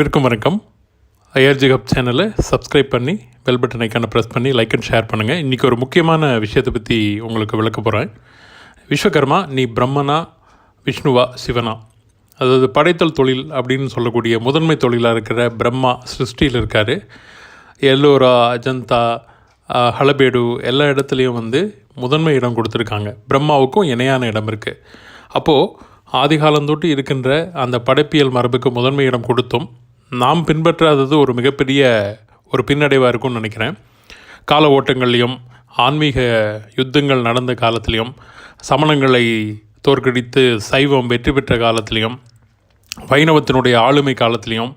வணக்கம். வணக்கம் IRG hub சேனலை சப்ஸ்கிரைப் பண்ணி பெல் பட்டன் ப்ரெஸ் பண்ணி லைக் அண்ட் ஷேர் பண்ணுங்கள் இன்றைக்கி ஒரு முக்கியமான விஷயத்தை பற்றி உங்களுக்கு விளக்க போகிறேன் விஸ்வகர்மா நீ பிரம்மனா விஷ்ணுவா சிவனா? அதாவது படைத்தல் தொழில் அப்படின்னு சொல்லக்கூடிய முதன்மை தொழிலாக இருக்கிற பிரம்மா சிருஷ்டியில் இருக்கார். எல்லோரா அஜந்தா ஹலபேடு எல்லா இடத்துலையும் வந்து முதன்மை இடம் கொடுத்துருக்காங்க. பிரம்மாவுக்கும் இணையான இடம் இருக்குது அப்போது ஆதிகாலந்தொட்டு இருக்கின்ற அந்த படைப்பியல் மரபுக்கு முதன்மை இடம் கொடுத்தும் நாம் பின்பற்றாதது ஒரு மிகப்பெரிய ஒரு பின்னடைவாக இருக்கும்னு நினைக்கிறேன். கால ஓட்டங்கள்லையும் ஆன்மீக யுத்தங்கள் நடந்த காலத்திலையும் சமணங்களை தோற்கடித்து சைவம் வெற்றி பெற்ற காலத்திலையும் வைணவத்தினுடைய ஆளுமை காலத்திலையும்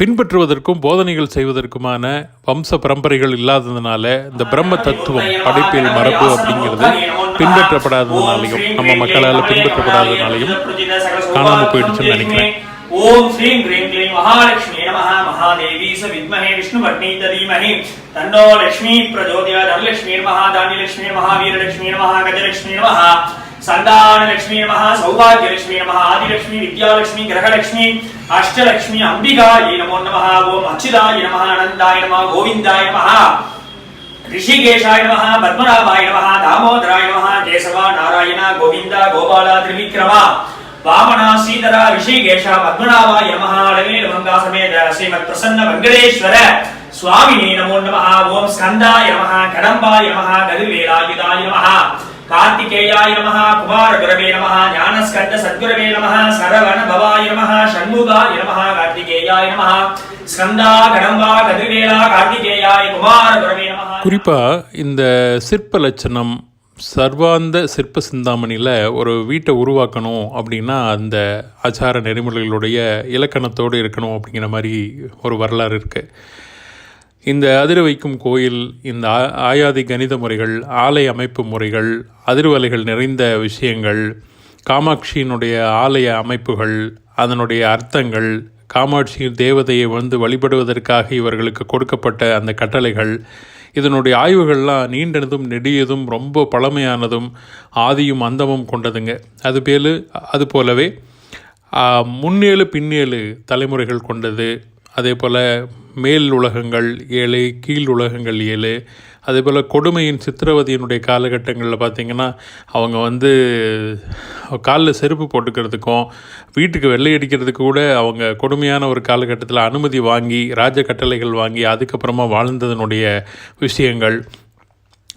பின்பற்றுவதற்கும் போதனைகள் செய்வதற்குமான வம்ச பரம்பரைகள் இல்லாததுனால இந்த பிரம்ம தத்துவம் படைப்பியல் மரபு அப்படிங்கிறது பின்பற்றப்படாததுனாலையும் நம்ம மக்களால் பின்பற்றப்படாததுனாலையும் காணாமல் போயிடுச்சுன்னு நினைக்கிறேன். ஓம் ஸ்ரீம் கிரீம் கிளீம் மகாலட்சுமி நமஹ மகாதேவி ச வித்மஹே விஷ்ணு பட்னி தீமஹி தன்னோ லட்சுமி பிரஜோதியா தனலட்சுமி நமஹ தானியலட்சுமி நமஹ வீரலட்சுமி நமஹ கஜலட்சுமி நமஹ சந்தானலட்சுமி நமஹ சௌபாகியலட்சுமி நமஹ ஆதிலட்சுமி வித்யாலட்சுமி கிரகலட்சுமி அஷ்டலட்சுமி அம்பிகாயை நமோ நமஹ ஓம் அச்சுதாய நமஹ அனந்தாய நமஹ கோவிந்தாய நமஹ ரிஷிகேஷாய நமஹ பத்மநாபாய நமஹ தாமோதராய நமஹ கேசவா நாராயண கோவிந்தா கோபாலா திரிவிக்ரமா வாமனா சீதரா ரிஷிகேஷா பத்மநாபா யமஹா அழகே நமங்கா சமேத ஸ்ரீமத் பிரசன்ன வெங்கடேஸ்வர சுவாமினே நமோ நமஹா. ஓம் ஸ்கந்தா யமஹா கடம்பா யமஹா கதிர்வேலாயுதா யமஹா கார்த்திகேயாய நமஹா குமார குரவே நமஹா ஞானஸ்கந்த சத்குரவே நமஹா சரவண பவாய நமஹா சண்முகாய நமஹா கார்த்திகேயாய நமஹா. குறிப்பா இந்த சிற்ப லட்சணம் சர்வாந்த சிற்ப சிந்தாமணியில் ஒரு வீட்டை உருவாக்கணும் அப்படின்னா அந்த ஆச்சார நெறிமுறைகளுடைய இலக்கணத்தோடு இருக்கணும் அப்படிங்கிற மாதிரி ஒரு வரலாறு இருக்குது இந்த அதிர வைக்கும் கோயில் இந்த ஆ- ஆயாதி கணித முறைகள் ஆலை அமைப்பு முறைகள் அதிர்வலைகள் நிறைந்த விஷயங்கள் காமாட்சியினுடைய ஆலய அமைப்புகள் அதனுடைய அர்த்தங்கள் காமாட்சியின் தேவதையை வந்து வழிபடுவதற்காக இவர்களுக்கு கொடுக்கப்பட்ட அந்த கட்டளைகள் இதனுடைய ஆய்வுகள்லாம் நீண்டதும் நெடியதும் ரொம்ப பழமையானதும் ஆதியும் அந்தமும் கொண்டதுங்க. அது பேலு அது போலவே முன்னேழு பின்னேழு தலைமுறைகள் கொண்டது. அதே போல் மேல் உலகங்கள் ஏழு கீழ் உலகங்கள் ஏழு அதே போல் கொடுமையின் சித்திரவதையினுடைய காலகட்டங்களில் பார்த்திங்கன்னா அவங்க வந்து காலில் செருப்பு போட்டுக்கிறதுக்கும் வீட்டுக்கு வெள்ளையடிக்கிறதுக்கு கூட அவங்க கொடுமையான ஒரு காலகட்டத்தில் அனுமதி வாங்கி ராஜ கட்டளைகள் வாங்கி அதுக்கப்புறமா வாழ்ந்ததனுடைய விஷயங்கள்.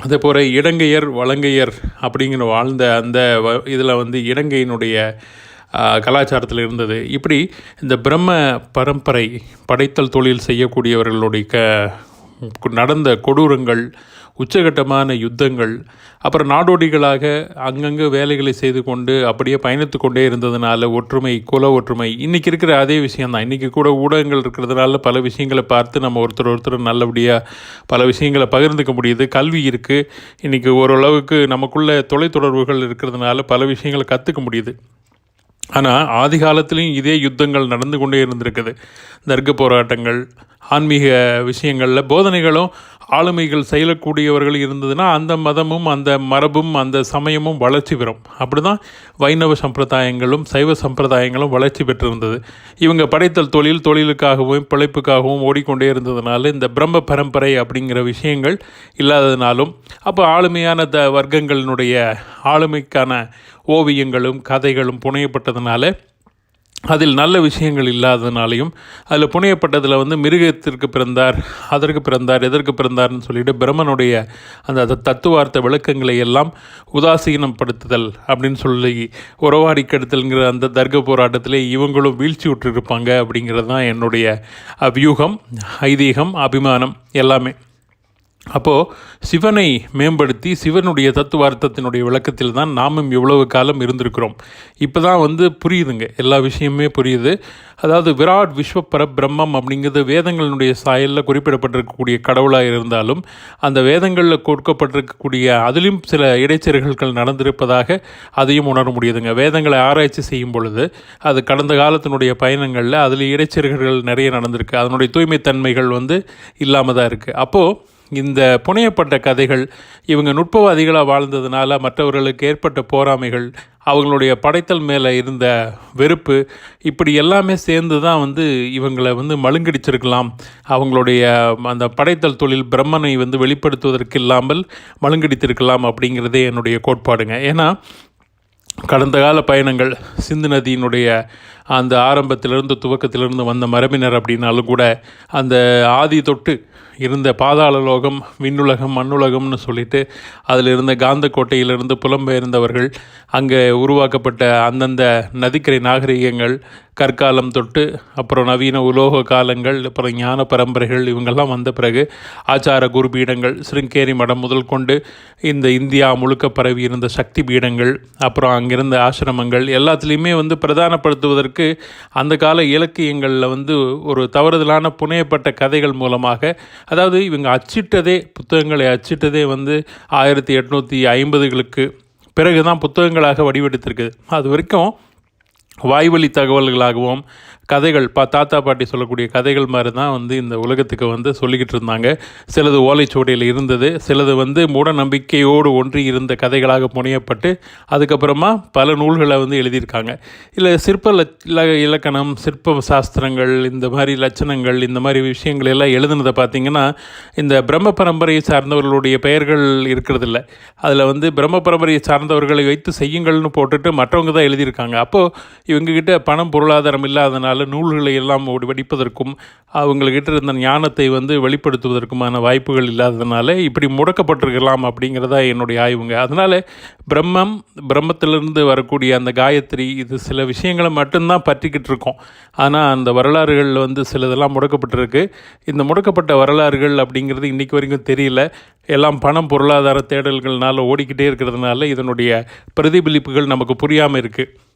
அதே போல் இடங்கையர் வலங்கையர் அப்படிங்கிற வாழ்ந்த அந்த இதில் வந்து இடங்கையினுடைய கலாச்சாரத்தில் இருந்தது. இப்படி இந்த பிரம்ம பரம்பரை படைத்தல் தொழில் செய்யக்கூடியவர்களுடைய க நடந்த கொடூரங்கள் உச்சகட்டமான யுத்தங்கள் அப்புறம் நாடோடிகளாக அங்கங்கே வேலைகளை செய்து கொண்டு அப்படியே பயணித்து கொண்டே இருந்ததுனால ஒற்றுமை குல ஒற்றுமை இன்றைக்கி இருக்கிற அதே விஷயம்தான். இன்றைக்கி கூட ஊடகங்கள் இருக்கிறதுனால பல விஷயங்களை பார்த்து நம்ம ஒருத்தர் ஒருத்தர் நல்லபடியாக பல விஷயங்களை பகிர்ந்துக்க முடியுது. கல்வி இருக்குது இன்றைக்கி ஓரளவுக்கு நமக்குள்ள தொலைத்தொடர்புகள் இருக்கிறதுனால பல விஷயங்களை கற்றுக்க முடியுது. ஆனால் ஆதி காலத்துலேயும் இதே யுத்தங்கள் நடந்து கொண்டே இருந்திருக்குது. தர்க்க போராட்டங்கள் ஆன்மீக விஷயங்களில் போதனைகளும் ஆளுமைகள் செயலக்கூடியவர்கள் இருந்ததுன்னா அந்த மதமும் அந்த மரபும் அந்த சமயமும் வளர்ச்சி பெறும். அப்படி தான் வைணவ சம்பிரதாயங்களும் சைவ சம்பிரதாயங்களும் வளர்ச்சி பெற்றிருந்தது. இவங்க படைத்தல் தொழில் தொழிலுக்காகவும் பிழைப்புக்காகவும் ஓடிக்கொண்டே இருந்ததுனால இந்த பிரம்ம பரம்பரை அப்படிங்கிற விஷயங்கள் இல்லாததுனாலும் அப்போ ஆளுமையான த வர்க்கங்களினுடைய ஆளுமைக்கான ஓவியங்களும் கதைகளும் புனையப்பட்டதுனால அதில் நல்ல விஷயங்கள் இல்லாததுனாலையும் அதில் புனையப்பட்டதில் வந்து மிருகத்திற்கு பிறந்தார் அதற்கு பிறந்தார் எதற்கு பிறந்தார்னு சொல்லிட்டு பிரம்மனுடைய அந்த தத்துவார்த்த விளக்கங்களை எல்லாம் உதாசீனப்படுத்துதல் அப்படின்னு சொல்லி உறவாடி கெடுத்தல்ங்கிற அந்த தர்க்க போராட்டத்திலே இவங்களும் வீழ்ச்சி விட்டுருப்பாங்க அப்படிங்கிறது தான் என்னுடைய வியூகம் ஐதீகம் அபிமானம் எல்லாமே. அப்போது சிவனை மேம்படுத்தி சிவனுடைய தத்துவார்த்தத்தினுடைய விளக்கத்தில் தான் நாமும் இவ்வளவு காலம் இருந்திருக்கிறோம். இப்போ தான் வந்து புரியுதுங்க. எல்லா விஷயமுமே புரியுது. அதாவது விராட் விஸ்வ பரபிரம்மம் அப்படிங்கிறது வேதங்களினுடைய சாயலில் குறிப்பிடப்பட்டிருக்கக்கூடிய கடவுளாக இருந்தாலும் அந்த வேதங்களில் கொடுக்கப்பட்டிருக்கக்கூடிய அதிலும் சில இடைச்செருகல்கள் நடந்திருப்பதாக அதையும் உணர முடியுதுங்க. வேதங்களை ஆராய்ச்சி செய்யும் பொழுது அது கடந்த காலத்தினுடைய பயணங்களில் அதில் இடைச்செருகல்கள் நிறைய நடந்திருக்கு. அதனுடைய தூய்மைத்தன்மைகள் வந்து இல்லாமல் தான் இருக்குது அப்போது இந்த புனையப்பட்ட கதைகள் இவங்க நுட்பவாதிகளாக வாழ்ந்ததுனால மற்றவர்களுக்கு ஏற்பட்ட போராமைகள் அவங்களுடைய படைத்தல் மேலே இருந்த வெறுப்பு இப்படி எல்லாமே சேர்ந்து தான் வந்து இவங்களை வந்து மழுங்கடிச்சிருக்கலாம். அவங்களுடைய அந்த படைத்தல் தொழில் பிரம்மனை வந்து வெளிப்படுத்துவதற்கு இல்லாமல் மழுங்கடித்திருக்கலாம் அப்படிங்கிறதே என்னுடைய கோட்பாடுங்க. ஏன்னா கடந்த கால பயணங்கள் சிந்து நதியினுடைய அந்த ஆரம்பத்திலிருந்து துவக்கத்திலிருந்து வந்த மரபினர் அப்படின்னாலும் கூட அந்த ஆதி தொட்டு இருந்த பாதாள லோகம் விண்ணுலகம் மண்ணுலகம்னு சொல்லிட்டு அதில் இருந்த காந்த கோட்டையிலிருந்து புலம்பெயர்ந்தவர்கள் அங்கே உருவாக்கப்பட்ட அந்தந்த நதிக்கரை நாகரிகங்கள் கற்காலம் தொட்டு அப்புறம் நவீன உலோக காலங்கள் அப்புறம் ஞான பரம்பரைகள் இவங்கெல்லாம் வந்த பிறகு ஆச்சார குரு பீடங்கள் சிருங்கேரி மடம் முதல் கொண்டு இந்த இந்தியா முழுக்க பரவி இருந்த சக்தி பீடங்கள் அப்புறம் அங்கிருந்த ஆசிரமங்கள் எல்லாத்துலேயுமே வந்து பிரதானப்படுத்துவதற்கு அந்த கால இலக்கியங்களில் வந்து ஒரு தவறுதலான புனையப்பட்ட கதைகள் மூலமாக அதாவது இவங்க அச்சிட்டதே புத்தகங்களை அச்சிட்டதே வந்து ஆயிரத்தி எட்நூற்றி ஐம்பதுகளுக்கு பிறகு தான் புத்தகங்களாக வடிவெடுத்திருக்குது. அது வரைக்கும் வாய்வழி தகவல்களாகவும் கதைகள் பா தாத்தா பாட்டி சொல்லக்கூடிய கதைகள் மாதிரி தான் வந்து இந்த உலகத்துக்கு வந்து சொல்லிக்கிட்டு இருந்தாங்க. சிலது ஓலைச்சுவடியில் இருந்தது சிலது வந்து மூட நம்பிக்கையோடு ஒன்றி இருந்த கதைகளாக புனையப்பட்டு அதுக்கப்புறமா பல நூல்களை வந்து எழுதியிருக்காங்க. இல்லை சிற்ப இலக்கணம் சிற்ப சாஸ்திரங்கள் இந்த மாதிரி லட்சணங்கள் இந்த மாதிரி விஷயங்கள் எல்லாம் எழுதுனதை பார்த்திங்கன்னா இந்த பிரம்ம பரம்பரையை சார்ந்தவர்களுடைய பெயர்கள் இருக்கிறதில்ல. அதில் வந்து பிரம்ம பரம்பரையை சார்ந்தவர்களை வைத்து செய்யுங்கள்னு போட்டுட்டு மற்றவங்க தான் எழுதியிருக்காங்க. அப்போது இவங்ககிட்ட பணம் பொருளாதாரம் இல்லாதனால நூல்களை எல்லாம் வடிப்பதற்கும் வெடிப்பதற்கும் அவங்கக்கிட்ட இருந்த ஞானத்தை வந்து வெளிப்படுத்துவதற்குமான வாய்ப்புகள் இல்லாததுனால இப்படி முடக்கப்பட்டிருக்கலாம் அப்படிங்கிறதா என்னுடைய ஆய்வுங்க. அதனால் பிரம்மம் பிரம்மத்திலிருந்து வரக்கூடிய அந்த காயத்ரி இது சில விஷயங்களை மட்டும்தான் பற்றிக்கிட்டு இருக்கோம் ஆனால் அந்த வரலாறுகளில் வந்து சிலதெல்லாம் முடக்கப்பட்டிருக்கு. இந்த முடக்கப்பட்ட வரலாறுகள் அப்படிங்கிறது இன்றைக்கி வரைக்கும் தெரியல. எல்லாம் பணம் பொருளாதார தேடல்கள்னால ஓடிக்கிட்டே இருக்கிறதுனால இதனுடைய பிரதிபலிப்புகள் நமக்கு புரியாமல் இருக்குது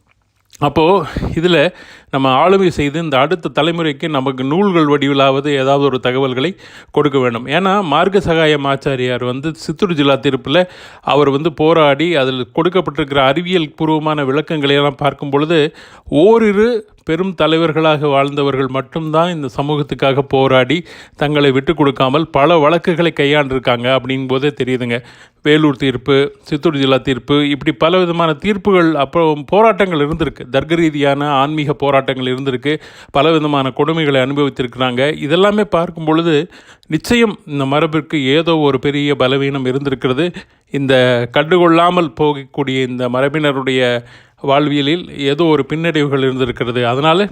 அப்போது இதில் நம்ம ஆளுமை செய்து இந்த அடுத்த தலைமுறைக்கு நமக்கு நூல்கள் வடிவிலாவது ஏதாவது ஒரு தகவல்களை கொடுக்க வேண்டும். ஏன்னா மார்க்க சகாயம் ஆச்சாரியார் வந்து சித்தூர் ஜில்லா தீர்ப்பில் அவர் வந்து போராடி அதில் கொடுக்கப்பட்டிருக்கிற அறிவியல் பூர்வமான விளக்கங்களை எல்லாம் பார்க்கும் பொழுது ஓரிரு பெரும் தலைவர்களாக வாழ்ந்தவர்கள் மட்டும்தான் இந்த சமூகத்துக்காக போராடி தங்களை விட்டு கொடுக்காமல் பல வழக்குகளை கையாண்டிருக்காங்க அப்படின் போதே தெரியுதுங்க. வேலூர் தீர்ப்பு சித்தூர் ஜில்லா தீர்ப்பு இப்படி பல விதமான தீர்ப்புகள் அப்புறம் போராட்டங்கள் இருந்திருக்கு. தர்க்க ரீதியான ஆன்மீக போராட்டங்கள் இருந்திருக்கு. பல விதமான கொடுமைகளை அனுபவித்திருக்கிறாங்க. இதெல்லாமே பார்க்கும் பொழுது நிச்சயம் இந்த மரபிற்கு ஏதோ ஒரு பெரிய பலவீனம் இருந்திருக்கிறது. இந்த கண்டுகொள்ளாமல் போகக்கூடிய இந்த மரபினருடைய வாழ்வியலில் ஏதோ ஒரு பின்னடைவுகள் இருந்திருக்கிறது. அதனால்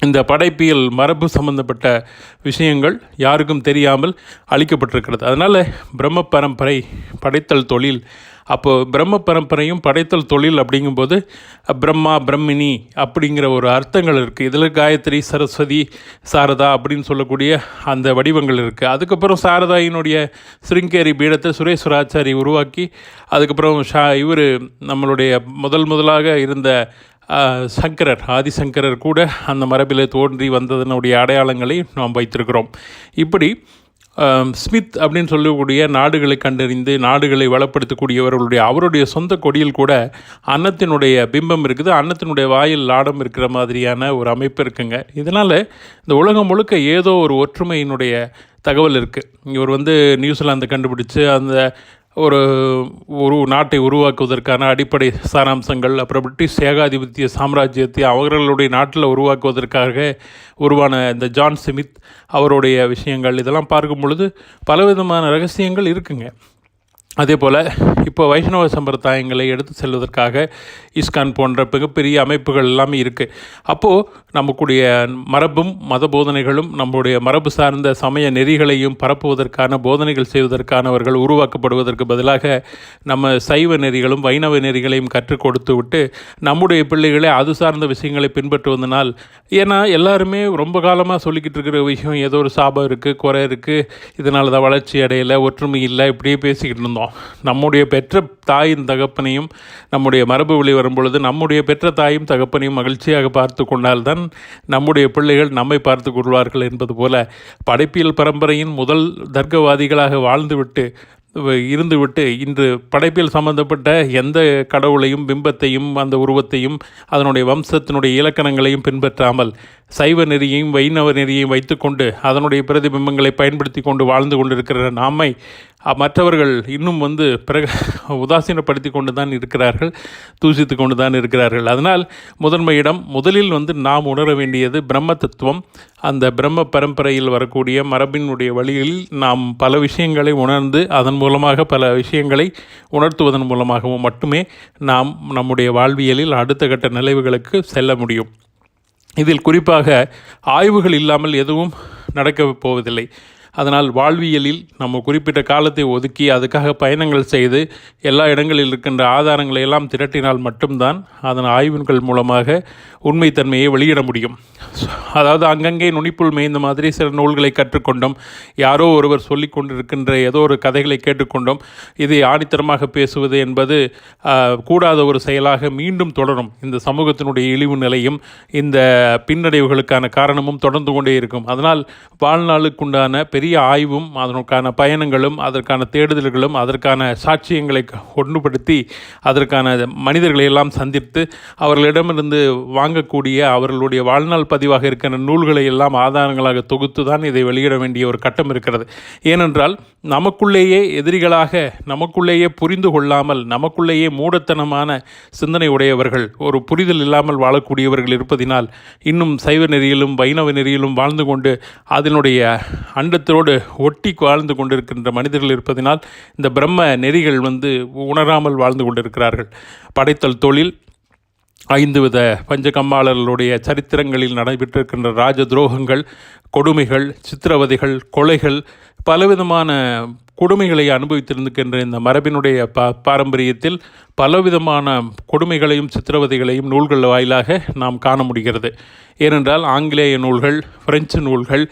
இந்த படைப்பியல் மரபு சம்பந்தப்பட்ட விஷயங்கள் யாருக்கும் தெரியாமல் அளிக்கப்பட்டிருக்கிறது அதனால் பிரம்ம பரம்பரை படைத்தல் தொழில் அப்போது பிரம்ம பரம்பரையும் படைத்தல் தொழில் அப்படிங்கும்போது பிரம்மா பிரம்மினி அப்படிங்கிற ஒரு அர்த்தங்கள் இருக்குது இதில் காயத்ரி சரஸ்வதி சாரதா அப்படின்னு சொல்லக்கூடிய அந்த வடிவங்கள் இருக்குது அதுக்கப்புறம் சாரதாயினுடைய சிருங்கேரி பீடத்தை சுரேஸ்வராச்சாரி உருவாக்கி அதுக்கப்புறம் ஷா இவர் நம்மளுடைய முதல் முதலாக இருந்த சங்கரர் ஆதிசங்கரர் கூட அந்த மரபில் தோன்றி வந்ததனுடைய அடையாளங்களை நாம் வைத்திருக்கிறோம். இப்படி ஸ்மித் அப்படின்னு சொல்லக்கூடிய நாடுகளை கண்டறிந்து நாடுகளை வளப்படுத்தக்கூடியவர்களுடைய அவருடைய சொந்த கொடியில் கூட அன்னத்தினுடைய பிம்பம் இருக்குது. அன்னத்தினுடைய வாயில் லாடம் இருக்கிற மாதிரியான ஒரு அமைப்பு இருக்குங்க. இதனால் இந்த உலகம் முழுக்க ஏதோ ஒரு ஒற்றுமையினுடைய தகவல் இருக்குது இவர் வந்து நியூசிலாந்து கண்டுபிடிச்சு அந்த ஒரு ஒரு நாட்டை உருவாக்குவதற்கான அடிப்படை சாராம்சங்கள் அப்புறம் பிரிட்டிஷ் ஏகாதிபத்திய சாம்ராஜ்யத்தை அவர்களுடைய நாட்டில் உருவாக்குவதற்காக உருவான இந்த ஜான் ஸ்மித் அவருடைய விஷயங்கள் இதெல்லாம் பார்க்கும் பொழுது பலவிதமான ரகசியங்கள் இருக்குங்க. அதே போல் இப்போ வைஷ்ணவ சம்பிரதாயங்களை எடுத்து செல்வதற்காக இஸ்கான் போன்ற மிகப்பெரிய அமைப்புகள் எல்லாமே இருக்குது அப்போது நமக்குடைய மரபும் மத போதனைகளும் நம்முடைய மரபு சார்ந்த சமய நெறிகளையும் பரப்புவதற்கான போதனைகள் செய்வதற்கானவர்கள் உருவாக்கப்படுவதற்கு பதிலாக நம்ம சைவ நெறிகளும் வைணவ நெறிகளையும் கற்றுக் கொடுத்து விட்டு நம்முடைய பிள்ளைகளை அது சார்ந்த விஷயங்களை பின்பற்றுவதனால் ஏன்னா எல்லாருமே ரொம்ப காலமாக சொல்லிக்கிட்டு இருக்கிற விஷயம் ஏதோ ஒரு சாபம் இருக்குது குறை இருக்குது இதனால தான் வளர்ச்சி அடையலை ஒற்றுமை இல்லை இப்படியே பேசிக்கிட்டு இருந்தோம். நம்முடைய பெற்ற தாயின் தகப்பனையும் நம்முடைய மரபு வழி வரும்பொழுது நம்முடைய பெற்ற தாயும் தகப்பனையும் மகிழ்ச்சியாக பார்த்து கொண்டால்தான் நம்முடைய பிள்ளைகள் நம்மை பார்த்து கொள்வார்கள் என்பது போல படைப்பியல் பரம்பரையின் முதல் தர்க்கவாதிகளாக வாழ்ந்துவிட்டு இருந்துவிட்டு இன்று படைப்பில் சம்பந்தப்பட்ட எந்த கடவுளையும் பிம்பத்தையும் அந்த உருவத்தையும் அதனுடைய வம்சத்தினுடைய இலக்கணங்களையும் பின்பற்றாமல் சைவ நெறியையும் வைணவ நெறியையும் வைத்துக்கொண்டு அதனுடைய பிரதிபிம்பங்களை பயன்படுத்தி கொண்டு வாழ்ந்து கொண்டிருக்கிற நாமை மற்றவர்கள் இன்னும் வந்து பிறகு உதாசீனப்படுத்தி கொண்டு தான் இருக்கிறார்கள் தூசித்து கொண்டு தான் இருக்கிறார்கள். அதனால் முதன்மை இடம் முதலில் வந்து நாம் உணர வேண்டியது பிரம்ம தத்துவம் அந்த பிரம்ம பரம்பரையில் வரக்கூடிய மரபினுடைய வழியில் நாம் பல விஷயங்களை உணர்ந்து அதன் மூலமாக பல விஷயங்களை உணர்த்துவதன் மூலமாகவும் மட்டுமே நாம் நம்முடைய வாழ்வியலில் அடுத்த கட்ட நிலைவுகளுக்கு செல்ல முடியும். இதில் குறிப்பாக ஆய்வுகள் இல்லாமல் எதுவும் நடக்கப் போவதில்லை. அதனால் வாழ்வியலில் நம்ம குறிப்பிட்ட காலத்தை ஒதுக்கி அதுக்காக பயணங்கள் செய்து எல்லா இடங்களில் இருக்கின்ற ஆதாரங்களை எல்லாம் திரட்டினால் மட்டும்தான் அதன் ஆய்வுகள் மூலமாக உண்மைத்தன்மையை வெளியிட முடியும். அதாவது அங்கங்கே நுனிப்புள் மேய்ந்த மாதிரி சில நூல்களை கற்றுக்கொண்டோம். யாரோ ஒருவர் சொல்லிக் கொண்டிருக்கின்ற ஏதோ ஒரு கதைகளை கேட்டுக்கொண்டோம். இதை ஆணித்தரமாக பேசுவது என்பது கூடாத ஒரு செயலாக மீண்டும் தொடரும். இந்த சமூகத்தினுடைய இழிவு நிலையும் இந்த பின்னடைவுகளுக்கான காரணமும் தொடர்ந்து கொண்டே இருக்கும். அதனால் வாழ்நாளுக்குண்டான பெரிய பெரிய ஆய்வும் அதற்கான பயணங்களும் அதற்கான தேடுதல்களும் அதற்கான சாட்சியங்களை ஒன்றுபடுத்தி அதற்கான மனிதர்களை எல்லாம் சந்தித்து அவர்களிடமிருந்து வாங்கக்கூடிய அவர்களுடைய வாழ்நாள் பதிவாக இருக்கிற நூல்களை எல்லாம் ஆதாரங்களாக தொகுத்து தான் இதை வெளியிட வேண்டிய ஒரு கட்டம் இருக்கிறது. ஏனென்றால் நமக்குள்ளேயே எதிரிகளாக நமக்குள்ளேயே புரிந்து கொள்ளாமல் நமக்குள்ளேயே மூடத்தனமான சிந்தனை உடையவர்கள் ஒரு புரிதல் இல்லாமல் வாழக்கூடியவர்கள் இருப்பதினால் இன்னும் சைவ நெறியிலும் வைணவ நெறியிலும் வாழ்ந்து கொண்டு அதனுடைய அண்டத்தோடு ஒட்டி வாழ்ந்து கொண்டிருக்கின்ற மனிதர்கள் இருப்பதனால் இந்த பிரம்ம நெறிகள் வந்து உணராமல் வாழ்ந்து கொண்டிருக்கிறார்கள். படைத்தல் தொழில் ஐந்து வித பஞ்சகம்மாளர்களுடைய சரித்திரங்களில் நடைபெற்றிருக்கின்ற ராஜ துரோகங்கள் கொடுமைகள் சித்திரவதைகள் கொலைகள் பலவிதமான கொடுமைகளை அனுபவித்திருக்கின்ற இந்த மரபினுடைய பா பாரம்பரியத்தில் பலவிதமான கொடுமைகளையும் சித்திரவதைகளையும் நூல்கள் வாயிலாக நாம் காண முடிகிறது. ஏனென்றால் ஆங்கிலேய நூல்கள் பிரெஞ்சு நூல்கள்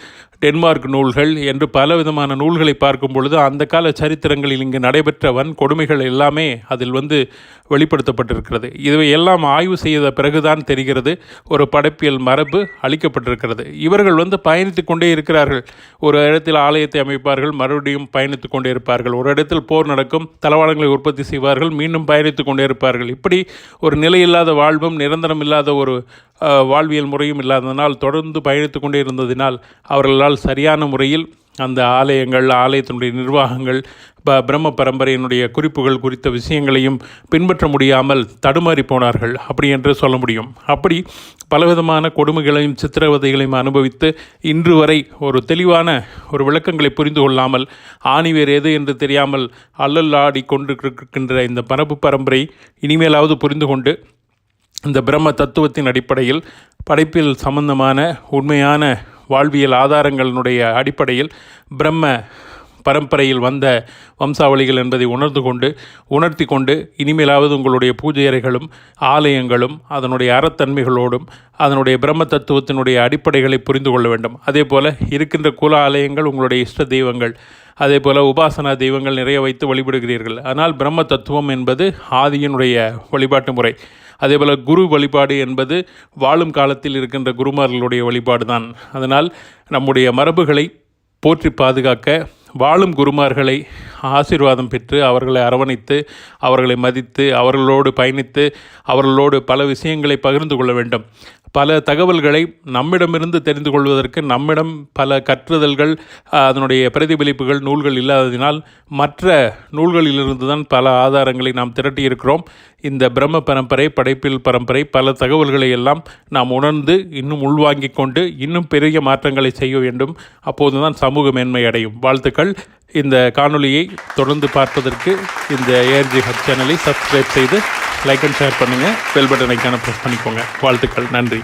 டென்மார்க் நூல்கள் என்று பலவிதமான நூல்களை பார்க்கும் பொழுது அந்த கால சரித்திரங்களில் இங்கு நடைபெற்ற வன் கொடுமைகள் எல்லாமே அதில் வந்து வெளிப்படுத்தப்பட்டிருக்கிறது. இவை எல்லாம் ஆய்வு செய்த பிறகுதான் தெரிகிறது. ஒரு படைப்பியல் மரபு அளிக்கப்பட்டிருக்கிறது இவர்கள் வந்து பயணித்து கொண்டே இருக்கிறார்கள். ஒரு இடத்தில் ஆலயத்தை அமைப்பார்கள் மறுபடியும் பயணித்து கொண்டே இருப்பார்கள். ஒரு இடத்தில் போர் நடக்கும் தளவாடங்களை உற்பத்தி செய்வார்கள் மீண்டும் பயணித்து கொண்டே இருப்பார்கள். இப்படி ஒரு நிலையில்லாத வாழ்வும் நிரந்தரம் இல்லாத ஒரு வாழ்வியல் முறையும் இல்லாததினால் தொடர்ந்து பயணித்து கொண்டே இருந்ததினால் அவர்களால் சரியான முறையில் அந்த ஆலயங்கள் ஆலயத்தினுடைய நிர்வாகங்கள் ப பிரம்ம பரம்பரையினுடைய குறிப்புகள் குறித்த விஷயங்களையும் பின்பற்ற முடியாமல் தடுமாறி போனார்கள். அப்படி என்று சொல்ல முடியும். அப்படி பலவிதமான கொடுமைகளையும் சித்திரவதைகளையும் அனுபவித்து இன்று வரை ஒரு தெளிவான ஒரு விளக்கங்களை புரிந்து கொள்ளாமல் ஆணிவேர் எது என்று தெரியாமல் அல்லல்லாடி கொண்டிருக்கின்ற இந்த பரப்பு பரம்பரை இனிமேலாவது புரிந்து கொண்டு இந்த பிரம்ம தத்துவத்தின் அடிப்படையில் படைப்பில் சம்பந்தமான உண்மையான வாழ்வியல் ஆதாரங்களினுடைய அடிப்படையில் பிரம்ம பரம்பரையில் வந்த வம்சாவளிகள் என்பதை உணர்ந்து கொண்டு உணர்த்தி கொண்டு இனிமேலாவது உங்களுடைய பூஜை அறைகளும் ஆலயங்களும் அதனுடைய அறத்தன்மைகளோடும் அதனுடைய பிரம்ம தத்துவத்தினுடைய அடிப்படைகளை புரிந்து கொள்ள வேண்டும். அதே போல் இருக்கின்ற குல ஆலயங்கள் உங்களுடைய இஷ்ட தெய்வங்கள். அதே போல் உபாசனா தெய்வங்கள் நிறைய வைத்து வழிபடுகிறீர்கள். ஆனால் பிரம்ம தத்துவம் என்பது ஆதியினுடைய வழிபாட்டு முறை. அதேபோல் குரு வழிபாடு என்பது வாழும் காலத்தில் இருக்கின்ற குருமார்களுடைய வழிபாடு தான் அதனால் நம்முடைய மரபுகளை போற்றி பாதுகாக்க வாழும் குருமார்களை ஆசீர்வாதம் பெற்று அவர்களை அரவணைத்து அவர்களை மதித்து அவர்களோடு பயணித்து அவர்களோடு பல விஷயங்களை பகிர்ந்து கொள்ள வேண்டும். பல தகவல்களை நம்மிடமிருந்து தெரிந்து கொள்வதற்கு நம்மிடம் பல கற்றுதல்கள் அதனுடைய பிரதிபலிப்புகள் நூல்கள் இல்லாததினால் மற்ற நூல்களிலிருந்து தான் பல ஆதாரங்களை நாம் திரட்டியிருக்கிறோம். இந்த பிரம்ம பரம்பரை படைப்பில் பரம்பரை பல தகவல்களை எல்லாம் நாம் உணர்ந்து இன்னும் உள்வாங்கிக் கொண்டு இன்னும் பெரிய மாற்றங்களை செய்ய வேண்டும். அப்போதுதான் சமூக மேன்மை அடையும். வாழ்த்துக்கள். இந்த காணொலியை தொடர்ந்து பார்ப்பதற்கு இந்த ஏஆர்ஜி ஹப் சேனலை சப்ஸ்கிரைப் செய்து லைக் அண்ட் ஷேர் பண்ணுங்கள் பெல் பட்டன் ப்ரெஸ் பண்ணிக்கோங்க. வாழ்த்துக்கள். நன்றி.